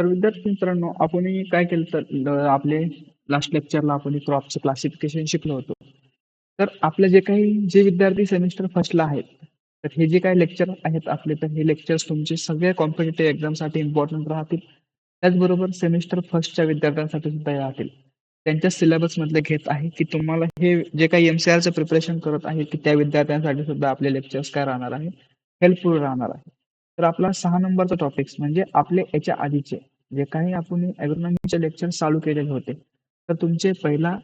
तर विद्यार्थी मित्रांनो आपण काय केलं तर आपले लास्ट लेक्चरला आपण क्रॉपचं क्लासिफिकेशन शिकलो होतो. तर आपले जे काही जे विद्यार्थी सेमिस्टर फर्स्टला आहेत तर हे जे काही लेक्चर आहेत आपले तर हे लेक्चर्स तुमचे सगळ्या कॉम्पिटेटिव्ह एक्झामसाठी इम्पॉर्टंट राहतील. त्याचबरोबर सेमिस्टर फर्स्टच्या विद्यार्थ्यांसाठी सुद्धा राहतील. त्यांच्या सिलेबसमधले घेत आहे की तुम्हाला हे जे काही एम सी आरचं प्रिपरेशन करत आहे की त्या विद्यार्थ्यांसाठी सुद्धा आपले लेक्चर्स काय राहणार आहे? हेल्पफुल राहणार आहे. तर आपला सहा नंबरचा टॉपिक्स म्हणजे आपले याच्या आधीचे. जे काही आपण ॲग्रोनॉमीचे लेक्चर चालू केलेले होते तर तुमचे पहिला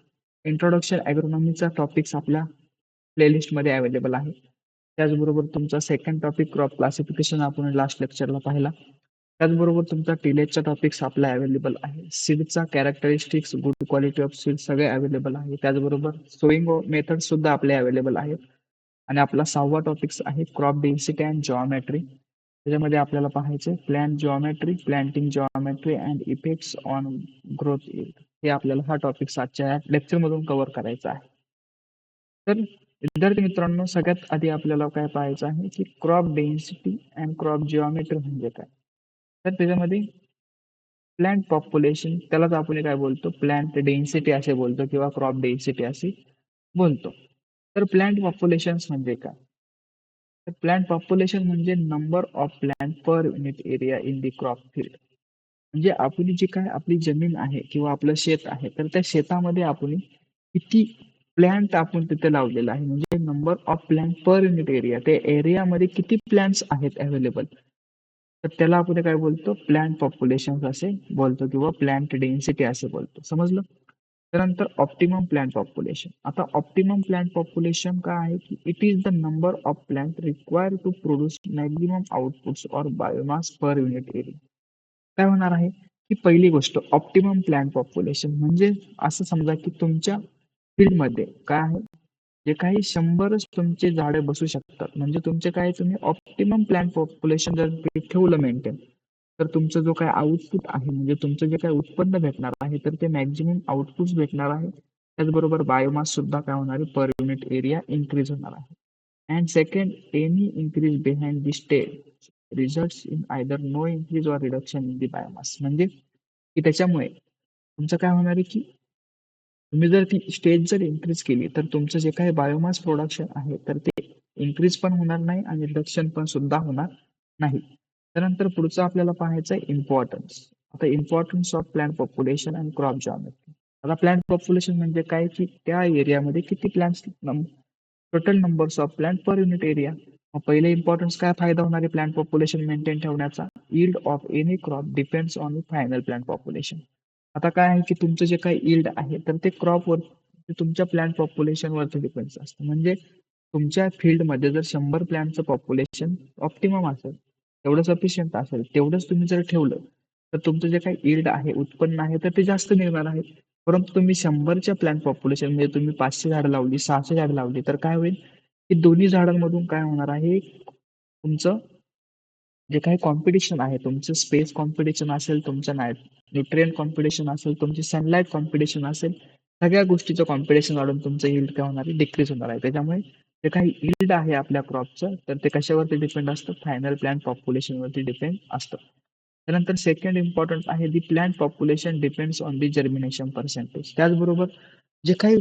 इंट्रोडक्शन ॲग्रोनॉमीचा टॉपिक्स आपल्या प्लेलिस्टमध्ये अवेलेबल आहे. त्याचबरोबर तुमचा सेकंड टॉपिक क्रॉप क्लासिफिकेशन आपण लास्ट लेक्चरला पाहिला. त्याचबरोबर तुमचा टिलेजचा टॉपिक्स आपला अवेलेबल आहे. सीडचा characteristics good quality of seed सगळे अवेलेबल आहे. त्याचबरोबर सोईंग मेथड सुद्धा आपले अवेलेबल आहेत. आणि आपला सहावा टॉपिक्स आहे क्रॉप डेन्सिटी अँड जॉमेट्री त्याच्यामध्ये आपल्याला पाहायचे plant geometry planting geometry and effects on growth हे आपल्याला हा टॉपिक आजच्या लेक्चर मधून कव्हर करायचा आहे. तर विद्यार्थी मित्रांनो सगळ्यात आधी आपल्याला काय पाहायचं आहे की crop density and crop geometry म्हणजे काय? तर त्याच्यामध्ये प्लांट पॉप्युलेशन त्यालाच आपण काय बोलतो? प्लांट डेन्सिटी असे बोलतो किंवा क्रॉप डेन्सिटी असे बोलतो. तर प्लांट पॉप्युलेशन म्हणजे काय? प्लांट पॉप्युलेशन म्हणजे number of plant per unit area in the crop field म्हणजे आपली जी काय आपली जमीन आहे किंवा आपलं शेत आहे तर त्या शेतामध्ये आपण किती प्लॅन्ट आपण तिथे लावलेला आहे. म्हणजे number of plant per unit area त्या एरियामध्ये किती प्लांट्स आहेत अवेलेबल तर त्याला आपण काय बोलतो? प्लांट पॉप्युलेशन असे बोलतो किंवा प्लांट डेन्सिटी असे बोलतो. समजलं? त्यानंतर ऑप्टिमम प्लॅन पॉप्युलेशन आता ऑप्टिमम प्लॅन्ट पॉप्युलेशन काय आहे की it is the number of plant require to produce maximum outputs or biomass per unit area काय होणार आहे? की पहिली गोष्ट ऑप्टिमम प्लॅन्ट पॉप्युलेशन म्हणजे असं समजा की तुमच्या फील्डमध्ये काय आहे? जे काही शंभरच तुमचे झाडे बसू शकतात. म्हणजे तुमचे काय तुम्ही? ऑप्टिमम प्लॅन पॉप्युलेशन जर ठेवलं मेंटेन तर तुमचं जो काय आउटपुट आहे म्हणजे तुमचं जे काय उत्पन्न भेटणार आहे तर ते मॅक्झिमम आउटपुट भेटणार आहे. त्याचबरोबर बायोमास सुद्धा काय होणार आहे? पर युनिट एरिया इन्क्रीज होणार आहे. And second any increase behind the state result in either no increase or reduction in the biomass म्हणजे की त्याच्यामुळे तुमचं काय होणार आहे की तुम्ही जर ती स्टेज जर इन्क्रीज केली तर तुमचं जे काही बायोमास प्रोडक्शन आहे तर ते इन्क्रीज पण होणार नाही आणि रिडक्शन पण सुद्धा होणार नाही. त्यानंतर पुढचं आपल्याला पाहायचं आहे इम्पॉर्टन्स आता importance of plant population and crop geometry आता प्लॅन पॉप्युलेशन म्हणजे काय? की त्या एरियामध्ये किती plants total numbers of plant per unit area मग पहिले इम्पॉर्टन्स काय फायदा होणार आहे प्लॅन्ट पॉप्युलेशन मेंटेन ठेवण्याचा? Yield of any crop depends on final plant population आता काय आहे की तुमचं जे काही इल्ड आहे तर ते क्रॉपवर तुमच्या प्लॅन पॉप्युलेशनवरती डिपेंड्स असतं. म्हणजे तुमच्या फील्डमध्ये जर शंभर प्लॅनचं पॉप्युलेशन ऑप्टिमम असेल एवढं सफिशियंट असेल तेवढंच तुम्ही जर ठेवलं तर तुमचं जे काही इल्ड आहे उत्पन्न आहे तर ते जास्त निघणार आहे. परंतु तुम्ही शंभरच्या प्लॅन पॉप्युलेशन म्हणजे तुम्ही पाचशे झाडं लावली सहाशे झाडं लावली तर काय होईल? की दोन्ही झाडांमधून काय होणार आहे? तुमचं जे काही कॉम्पिटिशन आहे तुमचं स्पेस कॉम्पिटिशन असेल तुमचं नाईट न्यूट्रियन कॉम्पिटिशन असेल तुमची सनलाईट कॉम्पिटिशन असेल सगळ्या गोष्टीचं कॉम्पिटिशन वाढून तुमचं हिल्ड काय होणार आहे? डिक्रीज होणार आहे. त्याच्यामुळे जे काही इल्ड आहे आपल्या क्रॉपचं तर ते कशावरती डिपेंड असतं? फायनल प्लॅन पॉप्युलेशनवरती डिपेंड असतं. त्यानंतर सेकंड इम्पॉर्टंट आहे the plant population depends on the germination percentage त्याचबरोबर जे काही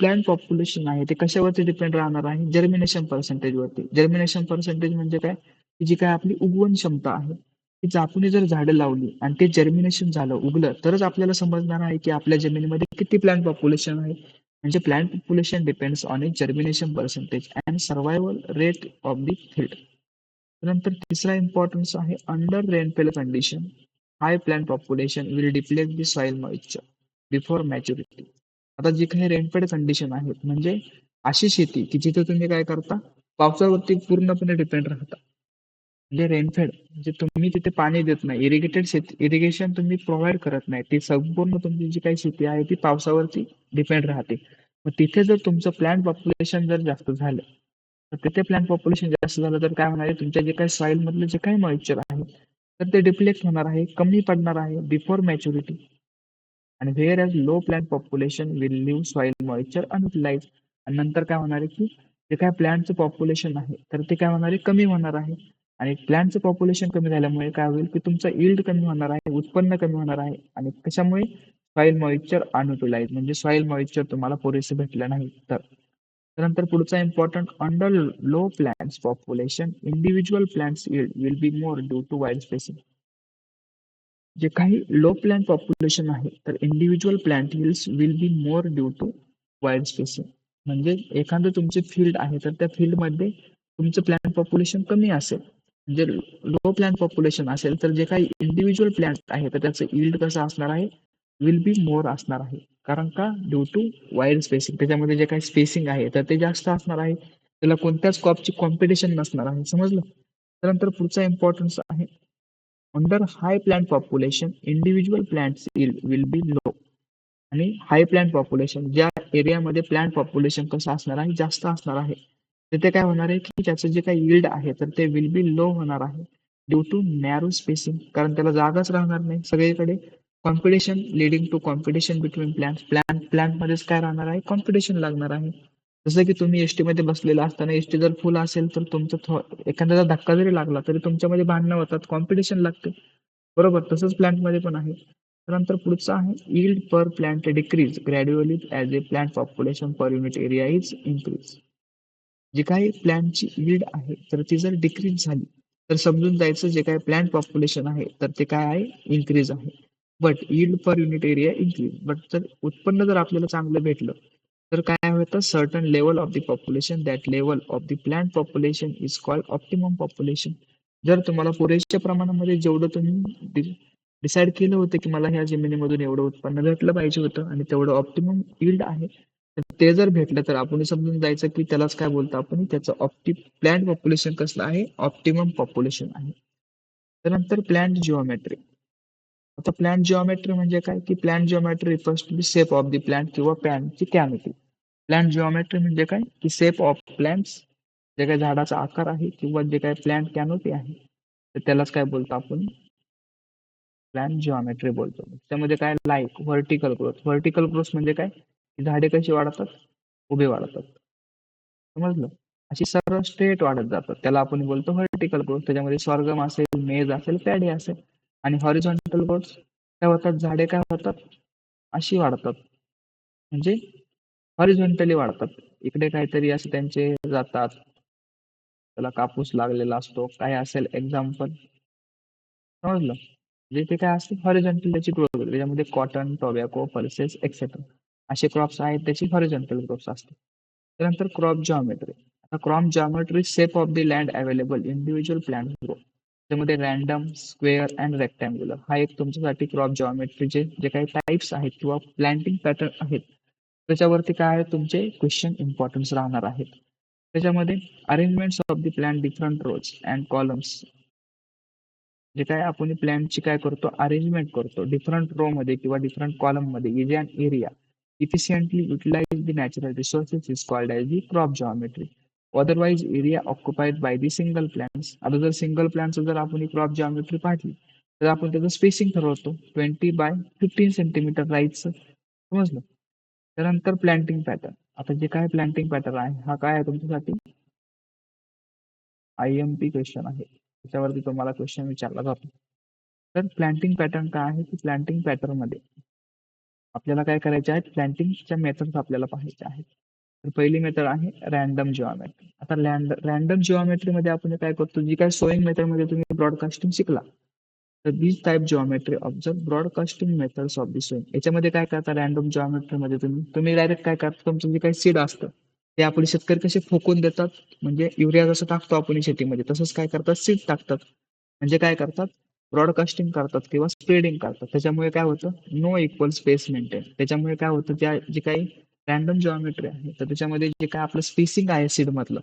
प्लॅन पॉप्युलेशन आहे ते कशावरती डिपेंड राहणार आहे? जर्मिनेशन पर्सेंटेजवरती जर्मिनेशन पर्सेंटेज म्हणजे काय? जी काय आपली उगवण क्षमता आहे. की आपण जर झाडं लावली आणि ते जर्मिनेशन झालं उगलं तरच आपल्याला समजणार आहे की आपल्या जमिनीमध्ये किती प्लॅन पॉप्युलेशन आहे. म्हणजे plant population depends on it germination percentage and survival rate of the field त्यानंतर तिसरा इम्पॉर्टन्स आहे under rainfall condition high plant population will deplete the soil moisture before maturity आता जी काही रेनफेड कंडिशन आहेत म्हणजे अशी शेती की जिथे तुम्ही काय करता पावसावरती पूर्णपणे डिपेंड राहता. म्हणजे रेनफेड म्हणजे तुम्ही तिथे पाणी देत नाही इरिगेटेड शेती इरिगेशन तुम्ही प्रोव्हाइड करत नाही ती संपूर्ण तुमची जी काही शेती आहे ती पावसावरती डिपेंड राहते. मग तिथे जर तुमचं प्लॅन पॉप्युलेशन जर जास्त झालं तर तिथे प्लॅन पॉप्युलेशन जास्त झालं तर काय होणार आहे? तुमच्या जे काही सॉइल मधलं जे काही मॉइश्चर आहे तर ते डिप्लेक्ट होणार आहे कमी पडणार आहे बिफोर मॅच्युरिटी आणि whereas low plant population will leave soil moisture unutilise आणि नंतर काय होणार आहे की जे काय प्लॅनचं पॉप्युलेशन आहे तर ते काय होणार आहे? कमी होणार आहे. आणि प्लांटचं पॉप्युलेशन कमी झाल्यामुळे काय होईल की तुमचा इल्ड कमी होणार आहे उत्पन्न कमी होणार आहे. आणि कशामुळे? सॉइल मॉइश्चर अनयुटिलाइज म्हणजे सॉइल मॉइश्चर तुम्हाला पुरेसे भेटलं नाही तर. त्यानंतर पुढचा important under low plants population individual plants yield will be more due to wide spacing जे काही लो प्लांट पॉप्युलेशन आहे तर individual plant yields will be more due to wide spacing म्हणजे एखादं तुमचे फील्ड आहे तर त्या फील्डमध्ये तुमचं प्लांट पॉप्युलेशन कमी असेल. म्हणजे लो प्लांट पॉप्युलेशन असेल तर जे काही इंडिव्हिज्युअल प्लांट आहे तर त्याचं इल्ड कसं असणार आहे? विल बी मोर असणार आहे. कारण का? ड्यू टू वायर स्पेसिंग त्याच्यामध्ये जे काही स्पेसिंग आहे तर ते जास्त असणार आहे. त्याला कोणत्याच क्रॉपची कॉम्पिटिशन नसणार आहे. समजलं? त्यानंतर पुढचा इम्पॉर्टन्स आहे. Under high plant population individual plants yield will be low आणि हाय प्लांट पॉप्युलेशन ज्या एरियामध्ये प्लांट पॉप्युलेशन कसं असणार आहे? जास्त असणार आहे. तिथे काय होणार आहे की त्याचं जे काही इल्ड आहे तर ते विल बी लो होणार आहे. ड्यू टू नॅरो स्पेसिंग कारण त्याला जागाच राहणार नाही. सगळीकडे competition leading to competition between plant plant plant मध्येच काय राहणार आहे? कॉम्पिटिशन लागणार आहे. जसं की तुम्ही एसमध्ये बसलेला असताना एसटी जर फुल असेल तर तुमचं एखाद्याचा धक्का जरी लागला तरी तुमच्यामध्ये भांडणं होतात कॉम्पिटिशन लागते. बरोबर तसंच प्लांटमध्ये पण आहे. त्यानंतर पुढचं आहे yield per plant decrease gradually as a plant population per unit area is increase जी काही प्लांटची इल्ड आहे तर ती जर डिक्रीज झाली तर समजून जायचं जे काही प्लांट पॉप्युलेशन आहे तर ते काय आहे? इन्क्रीज आहे. But yield per unit area increase but जर उत्पन्न जर आपल्याला चांगलं भेटलं तर काय होतं? Certain level of the population that level of the plant population is called optimum population जर तुम्हाला पुरेशा प्रमाणामध्ये जेवढं तुम्ही डिसाईड केलं होतं की मला ह्या जमिनीमधून एवढं उत्पन्न भेटलं पाहिजे होतं आणि तेवढं ऑप्टिमम यील्ड आहे ते जर भेटलं तर आपण समजून जायचं की त्यालाच काय बोलतो आपण? त्याचं ऑप्टि प्लॅन्ट पॉप्युलेशन कसलं आहे? ऑप्टिमम पॉप्युलेशन आहे. त्यानंतर प्लॅन्ट जिओमेट्री आता प्लांट जिओमेट्री म्हणजे काय? की plant geometry refers to the shape of the plant किंवा प्लॅनची कॅनोपी प्लांट जिओमेट्री म्हणजे काय? की शेप ऑफ प्लॅन्स जे काही झाडाचा आकार आहे किंवा जे काही प्लांट कॅनोपी आहे तर त्यालाच काय बोलतो आपण? प्लॅन जिओमेट्री बोलतो. त्यामध्ये काय? Like vertical growth vertical growth म्हणजे काय? झाडे कशी वाढतात? उभे वाढतात. समजलं? अशी सर्व स्ट्रेट वाढत जातात. त्याला आपण बोलतो व्हर्टिकल ग्रोथ त्याच्यामध्ये स्वर्गम असेल मेज असेल पॅडी असेल. आणि हॉरिझॉन्टल ग्रोथ काय होतात? झाडे काय होतात? अशी वाढतात. म्हणजे हॉरिझॉन्टली वाढतात. इकडे काहीतरी असे त्यांचे जातात. त्याला कापूस लागलेला असतो. काय असेल? एक्झाम्पल समजलं? म्हणजे ते काय असते हॉरिझॉन्टल त्याची ग्रोथ होते. त्याच्यामध्ये कॉटन टोबॅको पल्सेस एक्सेट्रा असे क्रॉप्स आहेत. त्याची हॉरिझॉन्टल क्रॉप्स असते. त्यानंतर क्रॉप जॉमेट्री आता crop geometry shape of the land available individual plant grow त्यामध्ये रॅन्डम स्क्वेअर अँड रेक्टँग्युलर हा एक तुमच्यासाठी क्रॉप जॉमेट्रीचे जे काही टाईप्स आहेत किंवा प्लॅन्टिंग पॅटर्न आहेत. त्याच्यावरती काय आहे तुमचे क्वेश्चन इम्पॉर्टन्स राहणार आहेत. त्याच्यामध्ये arrangements of the plant different rows and columns जे काय आपण प्लॅनची काय करतो अरेंजमेंट करतो. डिफरंट रो मध्ये किंवा डिफरंट कॉलममध्ये is area efficiently utilise the natural resources is called as the crop geometry otherwise area occupied by the single plants आता जर सिंगल प्लॅनचं जर आपण क्रॉप जॉमेट्री पाहिली तर आपण त्याचं स्पेसिंग ठरवतो. ट्वेंटी बाय फिफ्टीन सेंटीमीटर राईटचं समजलं? त्यानंतर प्लांटिंग पॅटर्न आता जे काय प्लांटिंग पॅटर्न आहे हा काय आहे तुमच्यासाठी? आय एम पी क्वेश्चन आहे. त्याच्यावरती तुम्हाला क्वेश्चन विचारला जातो. तर प्लांटिंग पॅटर्न काय आहे? की प्लांटिंग पॅटर्नमध्ये आपल्याला काय करायचे आहेत? प्लांटिंगच्या मेथड्स आपल्याला पाहायच्या आहेत. तर पहिली मेथड आहे रॅन्डम जिओमेट्री आता रॅन्डम जिओमेट्री मध्ये आपण काय करतो? जी काय सोईंग मेथडमध्ये तुम्ही ब्रॉडकास्टिंग शिकला तर these type geometry observe broadcasting methods of the sowing याच्यामध्ये काय करता? रॅन्डम जिओमेट्री मध्ये तुम्ही तुम्ही डायरेक्ट काय करता? तुमचं जे काही सीड असतं ते आपले शेतकरी कसे फोकून देतात? म्हणजे युरिया जसं टाकतो आपण शेतीमध्ये तसंच काय करतात? सीड टाकतात. म्हणजे काय करतात? ब्रॉडकास्टिंग करतात किंवा स्प्रेडिंग करतात. त्याच्यामुळे काय होतं? नो इक्वल स्पेस मेंटेन त्याच्यामुळे काय होतं? त्या जे काही रॅन्डम जॉमेट्री आहे. तर त्याच्यामध्ये जे काय आपलं स्पेसिंग आहे सीड मधलं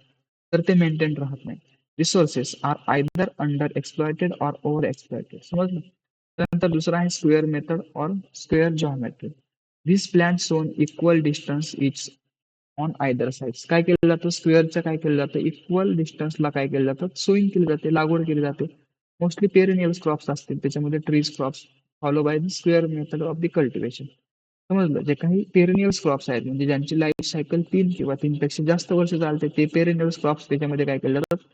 तर ते मेंटेन राहत नाही. Resources are either under exploited or over exploited समजलं? त्यानंतर दुसरा आहे square method or square geometry this plant sown equal distance its on either sides काय केलं जातं? स्क्वेअरचं काय केलं जातं? इक्वल डिस्टन्सला काय केलं जातं? सोईंग केली जाते लागवड केली जाते. मोस्टली पेरिनियल क्रॉप्स असतील. त्याच्यामध्ये trees crops follow by the square method of the cultivation समजलं? जे काही पेरिनियल्स क्रॉप्स आहेत म्हणजे ज्यांची लाईफ सायकल तीन किंवा तीनपेक्षा जास्त वर्ष चालते ते पेरिनियल्स क्रॉप्स त्याच्यामध्ये काय केलं जातात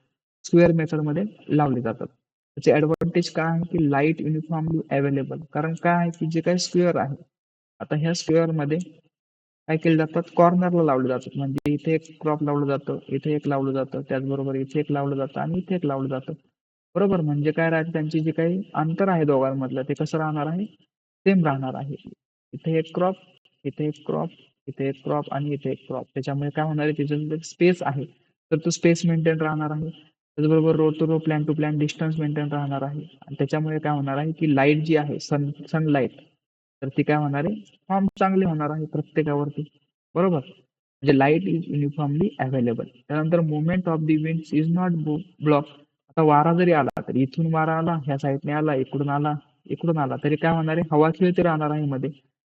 स्क्वेअर मेथडमध्ये लावले जातात. त्याचे ॲडव्हान्टेज काय आहे की लाइट युनिफॉर्मली अवेलेबल कारण काय आहे की जे काही स्क्वेअर आहे आता ह्या स्क्वेअरमध्ये काय केले जातात कॉर्नरला लावले जातात म्हणजे इथे एक क्रॉप लावलं जातं इथे एक लावलं जातं त्याचबरोबर इथे एक लावलं जातं आणि इथे एक लावलं जातं. बरोबर? म्हणजे काय राहते? त्यांची जे काही अंतर आहे दोघांमधलं ते कसं राहणार आहे? सेम राहणार आहे. इथे एक क्रॉप इथे एक क्रॉप इथे एक क्रॉप आणि इथे एक क्रॉप त्याच्यामुळे काय होणार आहे त्याच्यात स्पेस आहे तर तो स्पेस मेंटेन राहणार आहे. त्याचबरोबर row to row plant to plant distance maintain राहणार आहे. आणि त्याच्यामुळे काय होणार आहे की लाइट जी आहे सन सनलाईट तर ती काय होणार आहे फॉर्म चांगली होणार आहे प्रत्येकावरती. बरोबर? म्हणजे लाइट इज युनिफॉर्मली अवेलेबल त्यानंतर movement of the wind is not block आता वारा जरी आला तर इथून वारा आला ह्या साईडने आला इकडून आला इकडून आला तरी काय होणार आहे हवा खेळती राहणार आहे मध्ये.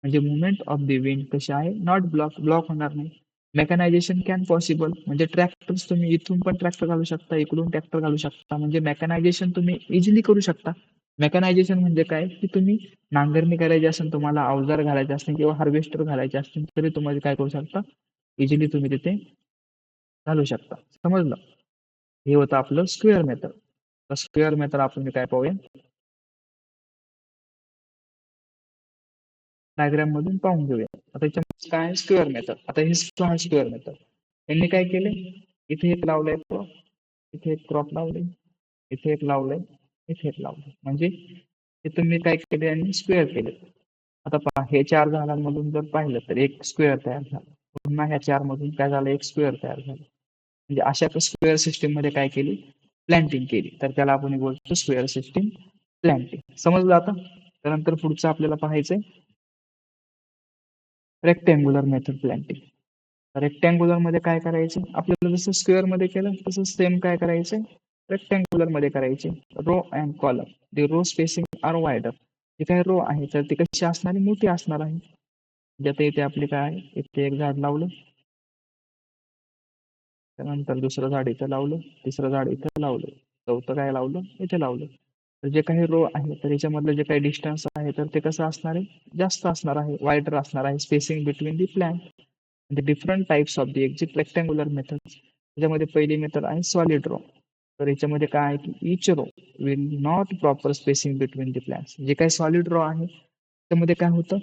म्हणजे मुवमेंट ऑफ द विंड कशी आहे? नॉट ब्लॉक ब्लॉक होणार नाही. मेकॅनायझेशन कॅन पॉसिबल म्हणजे ट्रॅक्टर्स तुम्ही इथून पण ट्रॅक्टर घालू शकता इकडून ट्रॅक्टर घालू शकता. म्हणजे मेकॅनायझेशन तुम्ही इझिली करू शकता. मेकॅनायझेशन म्हणजे काय? की तुम्ही नांगरणी करायची असेल तुम्हाला अवजार घालायचे असतील किंवा हार्वेस्टर घालायचे असतील तरी तुम्हाला काय करू शकता? इझिली तुम्ही तिथे घालू शकता. समजलं? हे होतं आपलं स्क्वेअर मेथड स्क्वेअर मेथड आपण काय पाहूया? डायग्राम मधून पाहून घेऊया. आता याच्यामध्ये काय स्क्वेअर मेथड आता हे स्क्वेअर मेथड यांनी काय केले? इथे एक लावलंय क्रॉप इथे एक क्रॉप लावले. इथे एक लावलंय. इथे एक लावलंय. म्हणजे हे तुम्ही काय केले यांनी? स्क्वेअर केले. आता पहा हे चार झाडांमधून जर पाहिलं तर एक स्क्वेअर तयार झाला. पुन्हा ह्या चार मधून काय झालं? एक स्क्वेअर तयार झालं. म्हणजे अशा स्क्वेअर सिस्टीममध्ये काय केली? प्लॅन्टिंग केली. तर त्याला आपण बोलतो स्क्वेअर सिस्टीम प्लॅन्टिंग समजलं आता? त्यानंतर पुढचं आपल्याला पाहायचंय. रेक्टँग्युलर मेथड प्लॅन्टिंग रेक्टँग्युलरमध्ये काय करायचं? आपल्याला जसं स्क्वेअरमध्ये केलं तसं सेम काय करायचं? रेक्टँग्युलरमध्ये करायचे. Row and column the row spacing are wider जे काय रो आहे तर ती कशी असणारी मोठी असणार आहे. ज्यात इथे आपली काय इथे एक झाड लावलं. त्यानंतर दुसरं झाड इथं लावलं. तिसरं झाड इथं लावलं. चौथं काय लावलं? इथे लावलं. तर जे काही रो आहे तर याच्यामधलं जे काही डिस्टन्स आहे तर ते कसं असणार आहे? जास्त असणार आहे वाईडर असणार आहे spacing between the plant the different types of the exit rectangular method त्याच्यामध्ये पहिली मेथड आहे सॉलिड रो तर याच्यामध्ये काय आहे की each row will not proper spacing between the plants जे काही सॉलिड रो आहे त्यामध्ये काय होतं?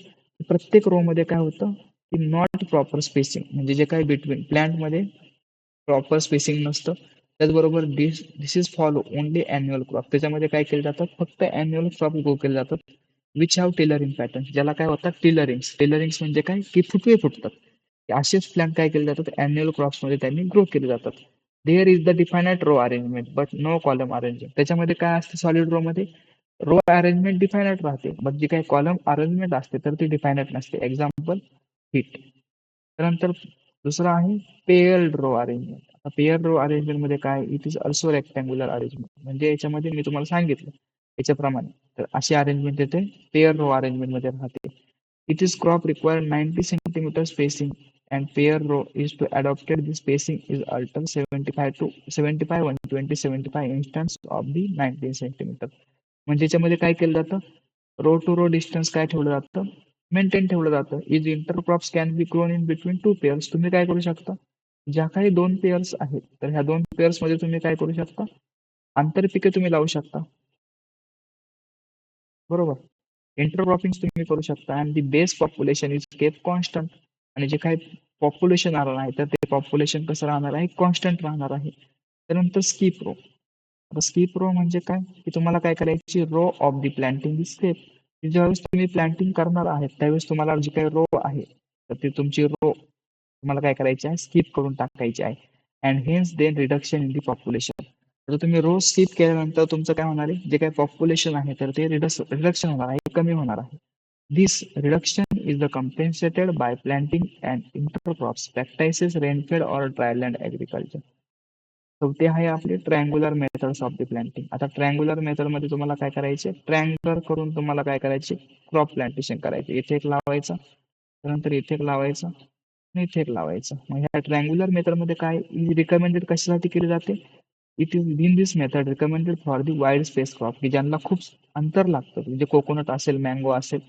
प्रत्येक रो मध्ये काय होतं? की नॉट प्रॉपर स्पेसिंग म्हणजे जे काही बिटवीन प्लॅन्टमध्ये प्रॉपर स्पेसिंग नसतं. त्याचबरोबर this this is follow only annual crop त्याच्यामध्ये काय केले जातात फक्त अॅन्युअल क्रॉप ग्रो केले जातात विच हॅव टेलरिंग पॅटर्न ज्याला काय होतात टेलरिंग्स टेलरिंग्स म्हणजे काय? की फुटवे फुटतात. असेच प्लॅन्ट काय केले जातात? अॅन्युअलमध्ये त्यांनी ग्रो केले जातात. There is the definite row arrangement but no column arrangement त्याच्यामध्ये काय असते? सॉलिड रो मध्ये? रो अरेंजमेंट डिफायनाइट राहते. बट जी काही कॉलम अरेंजमेंट असते तर ती डिफायनाइट नसते. एक्झाम्पल हिट त्यानंतर दुसरं आहे paired row arrangement pair row अरेंजमेंटमध्ये काय it is also rectangular arrangement म्हणजे याच्यामध्ये मी तुम्हाला सांगितलं याच्याप्रमाणे. तर अशी अरेंजमेंट येते पेअर रो अरेंजमेंटमध्ये राहते. It is crop require ninety centimetre spacing and pair row is to adopted row is to adopted. The spacing is altered 75 to 75 120 75 instance of the 19 centimeter. म्हणजे याच्यामध्ये काय केलं जातं? रो टू रो डिस्टन्स काय ठेवलं जातं? मेंटेन ठेवलं जातं. Is intercrops can be grown in between two pairs तुम्ही काय करू शकता? ज्या काही दोन पेअर्स आहेत तर ह्या दोन पेअर्समध्ये तुम्ही काय करू शकता? आंतरपिके तुम्ही लावू शकता. बरोबर? इंटरक्रॉपिंग तुम्ही करू शकता. And the base population is kept constant आणि जे काही पॉप्युलेशन राहणार आहे तर ते पॉप्युलेशन कसं राहणार आहे? कॉन्स्टंट राहणार आहे. त्यानंतर स्कीप रो आता स्कीप रो म्हणजे काय? की तुम्हाला काय करायची? Row of the planting the skip ज्यावेळेस तुम्ही प्लॅन्टिंग करणार आहेत त्यावेळेस तुम्हाला जी काही रो आहे तर ती तुमची रो तुम्हाला काय करायचे आहे? स्किप करून टाकायची आहे. And hence then reduction in the population तर तुम्ही रोज स्किप केल्यानंतर तुमचं काय होणार आहे? जे काय पॉप्युलेशन आहे तर ते रिडक्शन होणार आहे. कमी होणार आहे. This reduction is the compensated by planting and intercrops practices rainfed or dryland agriculture ते आहे आपले triangular methods of the planting आता ट्रँग्युलर मेथडमध्ये तुम्हाला काय करायचे? ट्रँग्युलर करून तुम्हाला काय करायचे? क्रॉप प्लांटेशन करायचे. इथे एक लावायचं. त्यानंतर इथे एक लावायचं. आणि इथे लावायचं. मग ह्या ट्रँग्युलर मेथडमध्ये काय रिकमेंडेड कशासाठी केली जाते? It is when this method recommended for the wide space crop की ज्यांना खूप अंतर लागतं. म्हणजे कोकोनट असेल मँगो असेल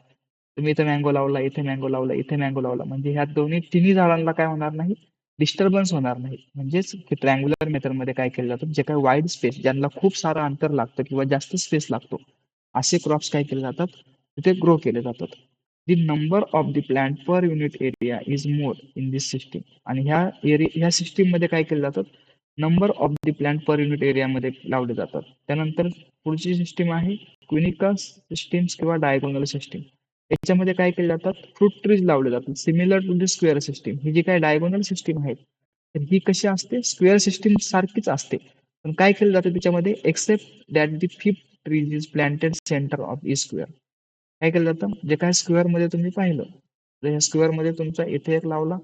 तुम्ही इथे मँगो लावला इथे मँगो लावला इथे मँगो लावला. म्हणजे ह्या दोन्ही तिन्ही झाडांना काय होणार नाही? डिस्टर्बन्स होणार नाही. म्हणजेच ट्रँग्युलर मेथडमध्ये काय केलं जातं? जे काय वाईड स्पेस ज्यांना खूप सारं अंतर लागतं किंवा जास्त स्पेस लागतो असे क्रॉप्स काय केले जातात? तिथे ग्रो केले जातात. The number of the plant per unit area is more in this system आणि ह्या एरिया ह्या सिस्टीममध्ये काय केलं जातात number of the plant per unit एरियामध्ये लावले जातात. त्यानंतर पुढची सिस्टीम आहे क्विनिकल सिस्टीम्स किंवा डायगोनल सिस्टीम याच्यामध्ये काय केले जातात? फ्रूट ट्रीज लावले जातात. Similar to the square system ही जी काय डायगोनल सिस्टीम आहेत तर ही कशी असते? स्क्वेअर सिस्टीम सारखीच असते. पण काय केलं जातं त्याच्यामध्ये? Except that the fifth trees is planted centre of the square काय केलं जातं? जे काय स्क्वेअरमध्ये तुम्ही पाहिलं तर ह्या स्क्वेअरमध्ये तुमचा इथे एक लावला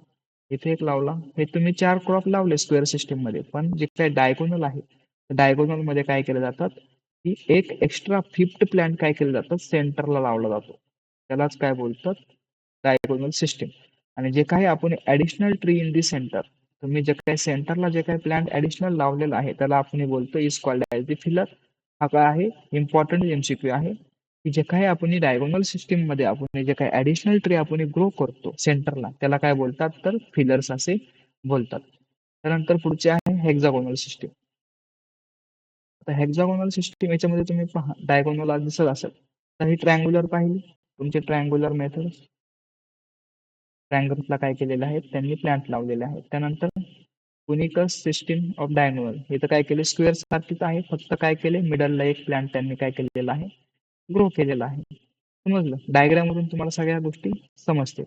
इथे एक लावला. हे तुम्ही चार क्रॉप लावले स्क्वेअर सिस्टीममध्ये पण जे काय डायगोनल आहे डायगोनलमध्ये काय केलं जातात? की एक एक्स्ट्रा फिफ्थ प्लॅन काय केलं जातं? सेंटरला लावला जातो. त्यालाच काय बोलतात? डायगोनल सिस्टीम आणि जे काही आपण additional tree in the centre तुम्ही जे काही सेंटरला जे काही प्लॅन ऍडिशनल लावलेला आहे त्याला आपण बोलतो is called as the filler हा काय आहे? इम्पॉर्टंट एमसीक्यू आहे. की जे काही आपण डायगोनल सिस्टीममध्ये आपण जे काही ऍडिशनल ट्री आपण ग्रो करतो सेंटरला त्याला काय बोलतात? तर फिलर्स असे बोलतात. त्यानंतर पुढचे आहे हेक्झागोनल सिस्टीम आता हेक्झागोनल सिस्टीम याच्यामध्ये तुम्ही पहा डायगोनल दिसत असेल. तर ही ट्रँग्युलर पाहिली. तुमचे ट्रँग्युलर मेथड ट्रँगल्सला काय केलेलं आहे त्यांनी प्लॅन्ट लावलेले आहेत. त्यानंतर कुनिकस सिस्टीम ऑफ डायगोनल हे तर काय केले? स्क्वेअर सारखीच आहे. फक्त काय केले? मिडलला एक प्लॅन्ट त्यांनी काय केलेला आहे? ग्रो केलेला आहे. समजलं? डायग्राम मधून तुम्हाला सगळ्या गोष्टी समजतील.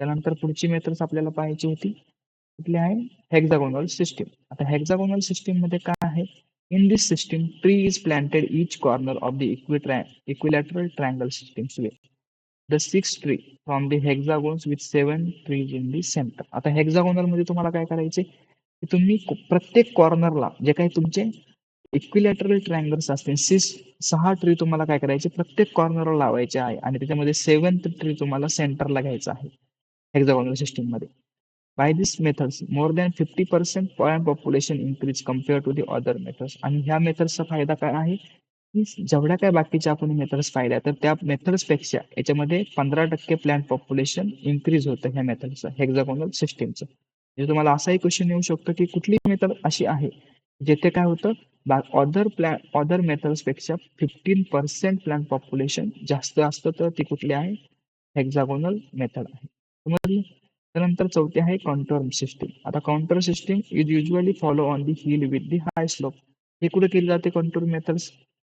त्यानंतर पुढची मेथड्स आपल्याला पाहायची होती. कुठली आहे? हेक्झागोनल सिस्टीम आता हेक्झागोनल सिस्टीममध्ये काय आहे? In this system tree is planted each corner of the equilateral triangle systems way the six tree from the hexagons with seven trees in the centre आता हेक्झागोनलमध्ये तुम्हाला काय करायचे की तुम्ही प्रत्येक कॉर्नरला जे काही तुमचे इक्विलॅटरल ट्रँगल्स असतील. सिस सहा ट्री तुम्हाला काय करायचे? प्रत्येक कॉर्नरला लावायचे आहे आणि त्याच्यामध्ये सेवन्थ ट्री तुम्हाला सेंटरला घ्यायचा आहे. हेक्झागॉनल सिस्टीममध्ये. By this methods more than fifty percent point population increase compare to the other methods आणि ह्या मेथड्सचा फायदा काय आहे? की जेवढ्या काय बाकीच्या आपण मेथड्स पाहिल्या तर त्या मेथड्सपेक्षा याच्यामध्ये पंधरा टक्के प्लॅन पॉप्युलेशन इन्क्रीज होतं ह्या मेथडचं हेक्झागॉनल सिस्टीमचं म्हणजे तुम्हाला असाही क्वेश्चन येऊ शकतो की कुठली मेथड अशी आहे जेथे काय होतं अदर प्लॅन अदर मेथड्सपेक्षा फिफ्टीन पर्सेंट प्लॅन पॉप्युलेशन जास्त असतं तर ती कुठली आहे? हेक्झागोनल मेथड आहे. समजली? त्यानंतर चौथी आहे काउंटर सिस्टीम आता counter system is usually follow on the hill with the high slope हे कुठे केली जाते कंट्रोल मेथड्स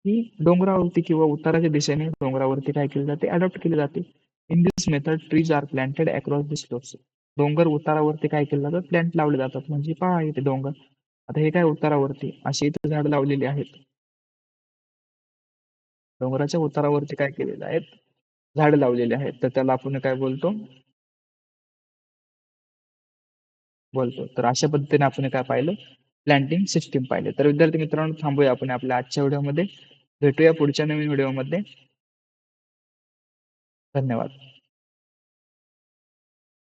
ही डोंगरावरती किंवा उताराच्या दिशेने डोंगरावरती काय केले जाते? अडॉप्ट केले जाते. In this method trees are planted across the slopes डोंगर उतारावरती काय केलं जातं? प्लांट लावले जातात. म्हणजे पहा इथे डोंगर. आता हे काय उतारावरती? अशी इथं झाड लावलेली आहेत. डोंगराच्या उतारावरती काय केलेले आहेत? झाड लावलेले आहेत. तर त्याला आपण काय बोलतो? बोलतो. तर अशा पद्धतीने आपण काय पाहिलं? प्लॅन्टिंग सिस्टीम पाहिले. तर विद्यार्थी मित्रांनो थांबूया आपण आपल्या आजच्या व्हिडिओमध्ये. भेटूया पुढच्या नवीन व्हिडिओमध्ये. धन्यवाद.